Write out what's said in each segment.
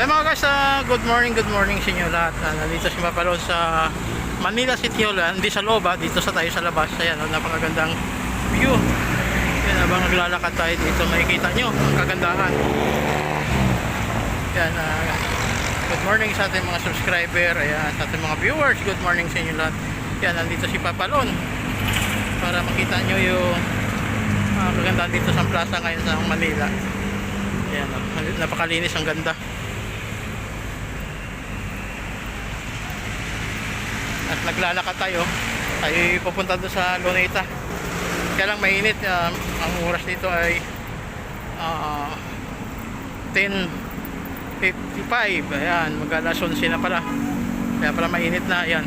Hey mga guys, ah, good morning, good morning sa inyo lahat. Ah, nandito si Mapalon sa Manila City Hall. Ah, hindi sa loob, dito sa tayo sa labas. Ayan, oh, napakagandang view. Yan, habang naglalakad tayo dito, makikita nyo ang kagandahan. Yan, ah, good morning sa ating mga subscriber, ayan, sa ating mga viewers. Good morning sa inyo lahat. Yan, nandito si Papalon para makita nyo yung ah, kagandahan dito sa plaza ngayon sa Manila. Ayan, oh, napakalinis, ang ganda. At naglalakad tayo ay pupunta doon sa Luneta kaya lang mainit ah, ang oras dito ay ah, 10.55 ayan mag alas 11 na pala kaya pala mainit na ayan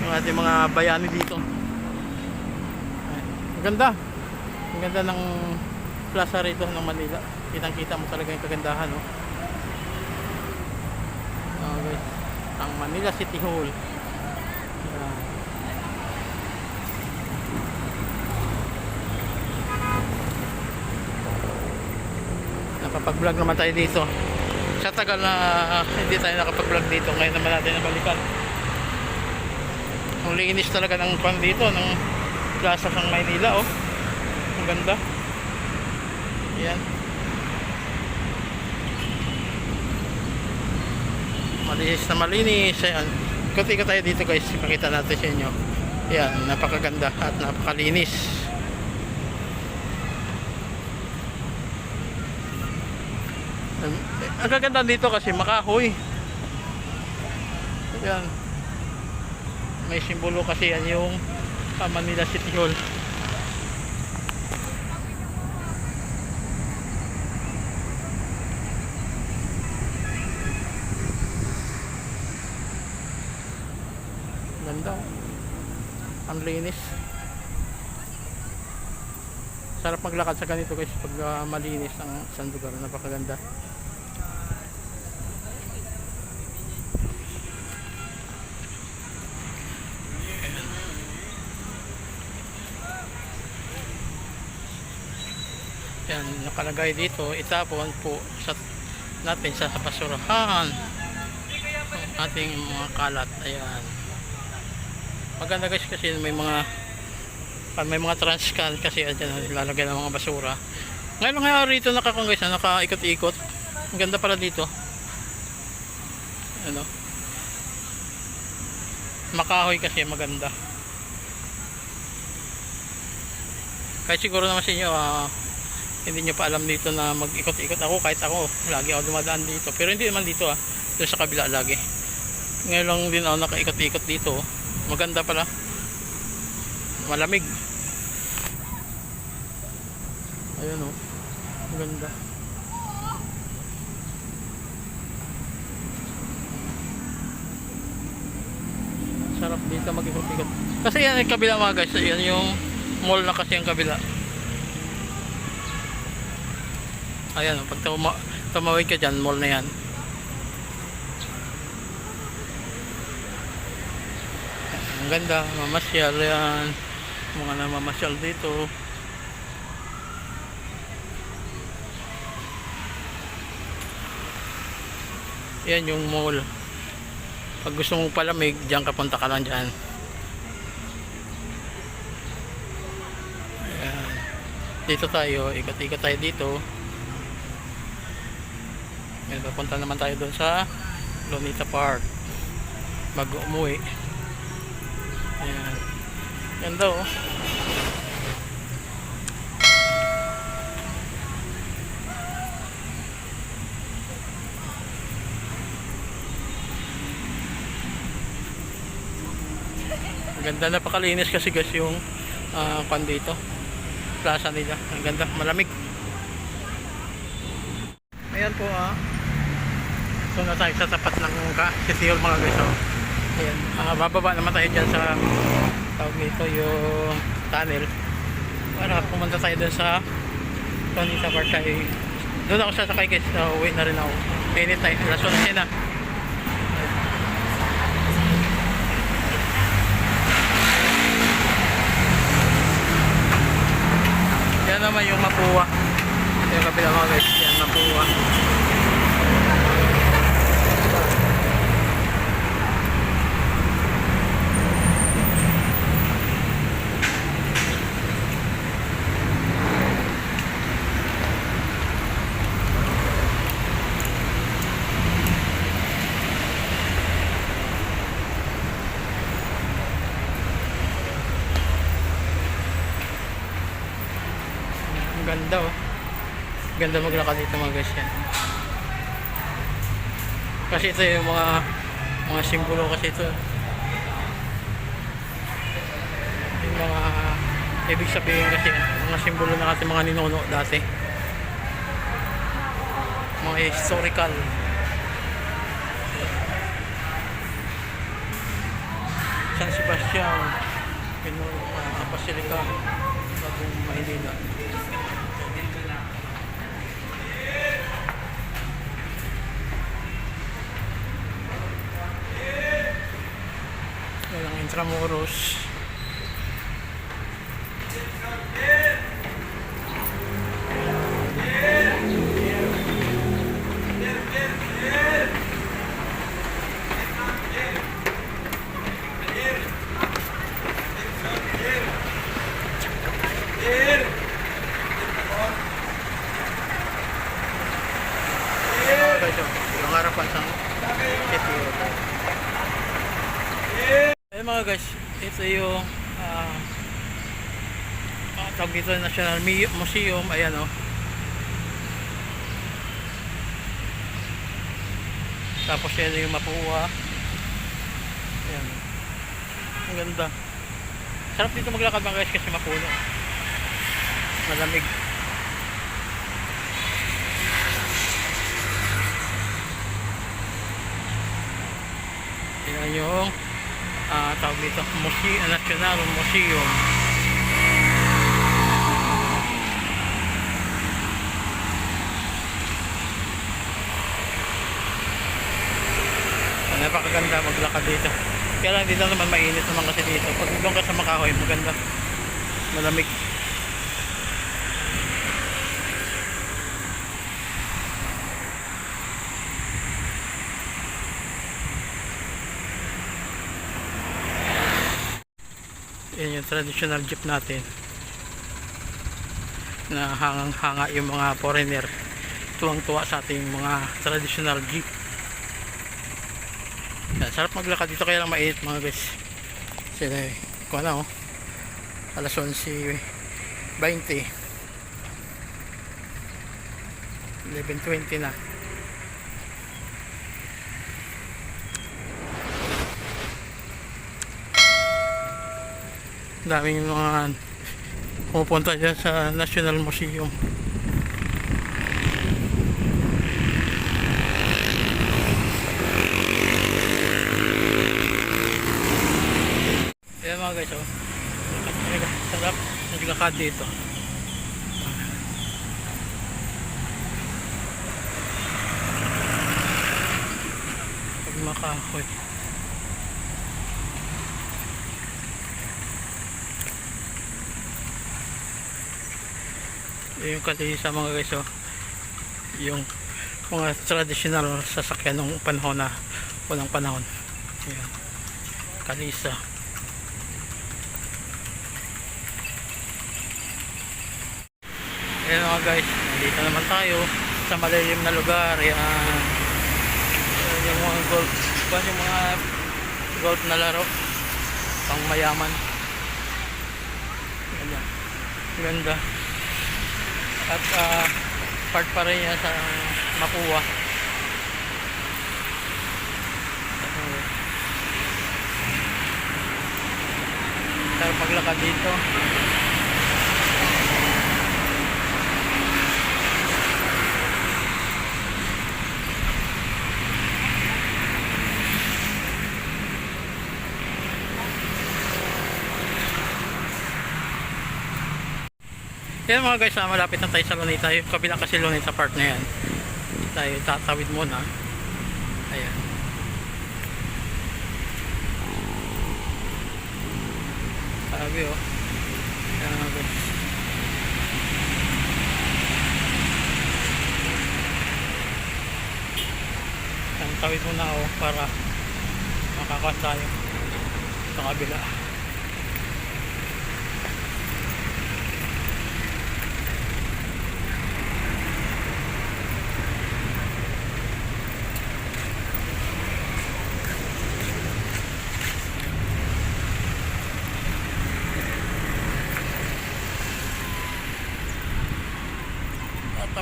yung ating mga bayani dito Ayan. ang ganda ng plaza rito ng Manila kitang kita mo talaga yung kagandahan no? okay. ang Manila City Hall. Nakapag-vlog naman tayo dito. Sa tagal na ah, hindi tayo nakapag-vlog dito, ngayon naman natin nabalikan. Ang linis talaga ng pan dito, ng plaza ng Maynila, oh. Ang ganda. Ayan. Malinis na malinis. Ayan. Ikot-ikot tayo dito guys. Ipakita natin sa inyo. Ayan. Napakaganda at napakalinis. Ang gaganda dito kasi makahoy. Ayan. May simbolo kasi yan yung ah, Manila City Hall. Ganda. Ang linis. Sarap maglakad sa ganito guys pag ah, malinis ang isang lugar. Napakaganda. Yan, nakalagay dito, itapon po sa natin sa basurahan ating mga kalat. Ayan. Maganda guys kasi may mga pag may mga trash can kasi andyan lalagay ng mga basura. Ngayon nga rito nakakong guys, na nakaikot-ikot. Ang ganda pala dito. Ano? Makahoy kasi maganda. Kahit siguro naman sa inyo, ah, hindi nyo pa alam dito na mag-ikot-ikot ako kahit ako lagi ako dumadaan dito pero hindi naman dito ah doon sa kabila lagi ngayon lang din ako nakaikot-ikot dito oh. Maganda pala. Malamig. Ayun oh. Maganda. Sarap dito mag-ikot-ikot kasi yan yung kabila mga guys. Yan yung mall na kasi yung kabila. Ayan, oh, pag tuma tumawid ka dyan, mall na yan. Ang ganda, mamasyal yan. Mga namamasyal dito. Yan yung mall. Pag gusto mong palamig, dyan ka punta ka lang dyan. Ayan. Dito tayo, ikot-ikot tayo dito. Ngayon, papunta naman tayo doon sa Lonita Park. Bago umuwi. Ayan. Ganda oh. Ganda napakalinis kasi guys yung uh, pan dito. Plaza nila. Ang ganda, malamig. Ayan po ah. So na tayo sa tapat ng ka Hall mga guys. Oh. Ayan. Ah, bababa naman tayo dyan sa tawag nito yung tunnel. Para pumunta tayo dun sa Tonita Park kay doon ako sasakay guys. So, uwi na rin ako. Minute tayo. Alas 11 na. Yan naman yung mapuwa. Ito yung kabila mga guys. Yan mapuwa. Maganda maglakad dito mga guys yan. Kasi ito yung mga mga simbolo kasi ito. Yung mga ibig sabihin kasi mga simbolo ng ating mga ninuno dati. Mga historical. San Sebastian, Pinuno, uh, Basilica, Bagong Maynila. Yan ang Intramuros. Yan mga guys, oh, yung harapan sa city hall. Ayun mga guys, ito yung ah uh, tawag dito National Museum, ayan oh. Tapos yan yung Mapua. Ayan. Ang ganda. Sarap dito maglakad mga guys kasi mapuno. Malamig. Yan yung ah tawag dito Muse- National Museum. Napakaganda maglakad dito. Kaya lang dito naman mainit naman kasi dito. Pag doon ka sa Makahoy, maganda. Malamig. Yan yung traditional jeep natin. Na hangang-hanga yung mga foreigner. Tuwang-tuwa sa ating mga traditional jeep. Yan, sarap maglakad dito kaya lang mainit mga guys. Eh. Kung ano oh. Alas 11.20 11.20 na. daming mga pupunta dyan sa National Museum Ayan mga guys oh. Naglakad dito. Pag makahoy. Yung kalisa mga guys oh. Yung mga traditional sasakyan ng panahon na walang panahon. Ayan. Kalisa. Ayan mga guys, dito naman tayo sa malalim na lugar. Ayan. Ayan yung mga golf, yung mga golf na laro pang mayaman. Ganda. Ganda. At ah, part pa rin yan sa Makuha. Pero paglakad dito, Yan mga guys, ah, malapit na tayo sa Lunita. Yung kabila kasi Lunita Park na yan. Tayo tatawid muna. Ayan. Sabi oh. Ayan mga guys. Ayan, tawid muna ako para makakuha tayo sa kabila.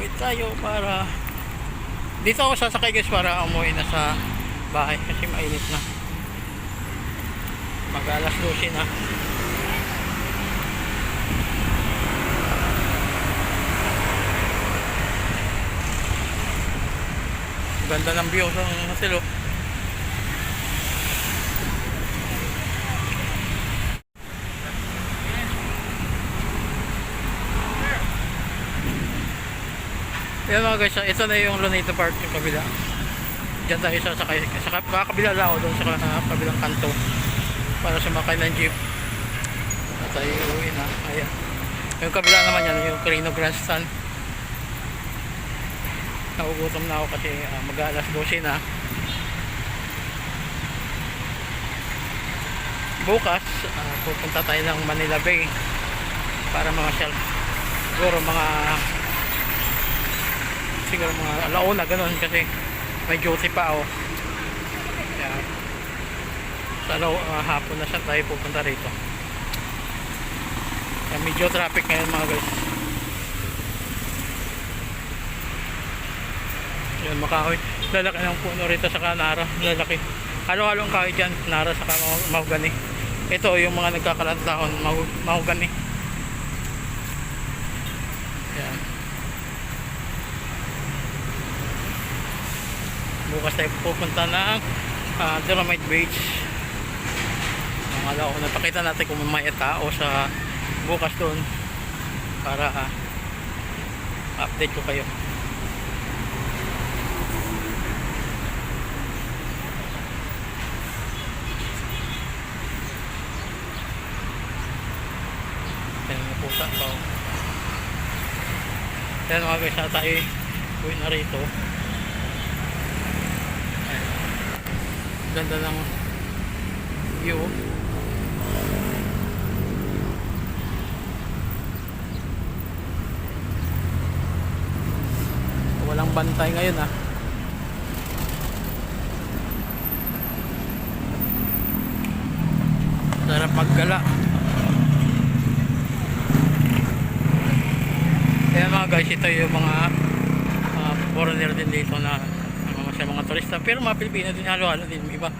Tawid tayo para dito ako sasakay guys para umuwi na sa bahay kasi mainit na. Mag alas 12 na. Ganda ng view sa hotel Yan mga guys, ito na yung Luneta Park yung kabila. Diyan tayo sasakay. Sa kakabila ako doon sa ka- kabilang kanto. Para sumakay ng jeep. At tayo uwi na. Ayan. Yung kabila naman yan, yung Carino Grandstand. Nagugutom na ako kasi uh, mag-alas 12 na. Bukas, ah, pupunta tayo ng Manila Bay para mga shell. Siguro mga siguro mga alauna ganun kasi may duty pa ako. Kaya sa alaw, ah, hapon na siya tayo pupunta rito. Kaya medyo traffic ngayon mga guys. Yun, makahoy. Lalaki ng puno rito sa Kanara. Lalaki. Halo-halong kahoy dyan. Nara sa mahogani. Ito yung mga nagkakalantahon. Mahog- Mahogani. Yan. Bukas tayo pupunta ng ah, Dolomite Beach. Ang alaw, napakita natin kung may tao sa bukas doon para ah, update ko kayo. Ayan mga pusa pa. oh. Ayan mga guys, na tayo uwi na rito. Ayan. Ganda ng view. Walang bantay ngayon ah. Sarap maggala. Kaya mga guys, ito yung mga uh, foreigner din dito na uh, mga, turista. Pero mga Pilipino din, halo-halo din. Iba. Ayan.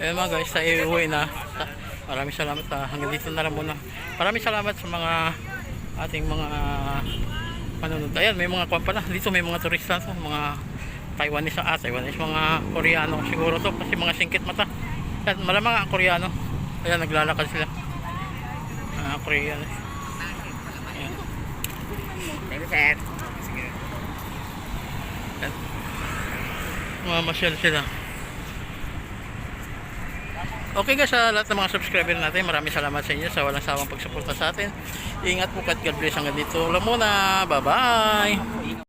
Ayan mga guys, tayo uwi na. Maraming salamat ha. Hanggang dito na lang muna. Maraming salamat sa mga ating mga manunod. Ayan, may mga kwan pala. Dito may mga turista. So, mga Taiwanese ah, Taiwanese, mga Koreano siguro to kasi mga singkit mata. Ayan, malamang nga Koreano. Ayan, naglalakad sila. Mga Koreano. Ayan. Ayan. Mga masyal sila. Okay guys, sa lahat ng mga subscriber natin, maraming salamat sa inyo sa walang sawang pagsuporta sa atin. Ingat po at God bless hanggang dito. Alam muna. Bye-bye!